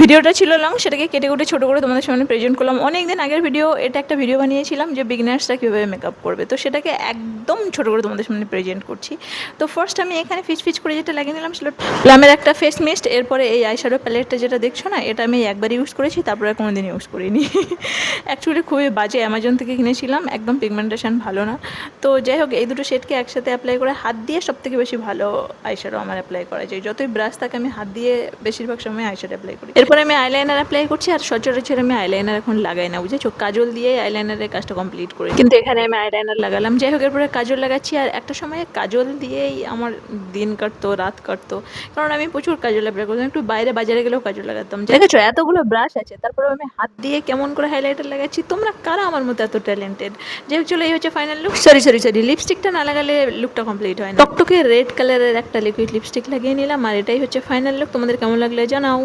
ভিডিওটা ছিল লং সেটাকে কেটে কুটে ছোটো করে তোমাদের সামনে প্রেজেন্ট করলাম। অনেক দিন আগের ভিডিও এটা একটা ভিডিও বানিয়েছিলাম যে বিগনার্সরা কীভাবে মেকআপ করবে। তো সেটাকে একদম ছোটো করে তোমাদের সামনে প্রেজেন্ট করছি। তো ফার্স্ট আমি এখানে ফিচ ফিচ করে যেটা লাগিয়ে নিলাম ছিল প্লামের একটা ফেস মিস্ট এরপরে এই আইশ্যাডো প্যালেটটা যেটা দেখছ না, এটা আমি একবার ইউজ করেছি, তারপরে আর কোনোদিন ইউজ করিনি। অ্যাকচুয়ালি খুবই বাজে অ্যামাজন থেকে কিনেছিলাম, একদম পিগমেন্টেশন ভালো না। তো যাই হোক, এই দুটো শেডকে একসাথে অ্যাপ্লাই করে হাত দিয়ে সব থেকে বেশি ভালো আইশ্যাডো আমার অ্যাপ্লাই করা যায়। যতই ব্রাশ থাকে, আমি হাত দিয়ে বেশিরভাগ সময় আইশ্যাডো অ্যাপ্লাই করি। এরপরে আমি আইলাইনার অ্যাপ্লাই করছি আর সচরাচর আমি আইলাইনার এখন লাগাই না বুঝেছ? কাজল দিয়ে আইলাইনারের কাজটা কমপ্লিট করি। কিন্তু এখানে আমি আইলাইনার লাগালাম। যাই হোক এরপরে কাজল লাগাচ্ছি আর একটা সময় কাজল দিয়েই আমার দিন কাটতো রাত কাটতো। কারণ আমি প্রচুর কাজল অ্যাপ্লাই করতাম। একটু বাইরে বাজারে গেলেও কাজল লাগাতাম। দেখেছ? এতগুলো ব্রাশ আছে। তারপরে আমি হাত দিয়ে কেমন করে হাইলাইটার লাগাচ্ছি? তোমরা কারা আমার মতো এত ট্যালেন্টেড যাই হোক চলো এই হচ্ছে final look sorry sorry sorry লিপস্টিকটা না লাগালে লুকটা কমপ্লিট হয় না। টকটকে রেড কালারের একটা লিকুইড লিপস্টিক লাগিয়ে নিলাম। আর এটাই হচ্ছে ফাইনাল লুক তোমাদের কেমন লাগলে জানাও।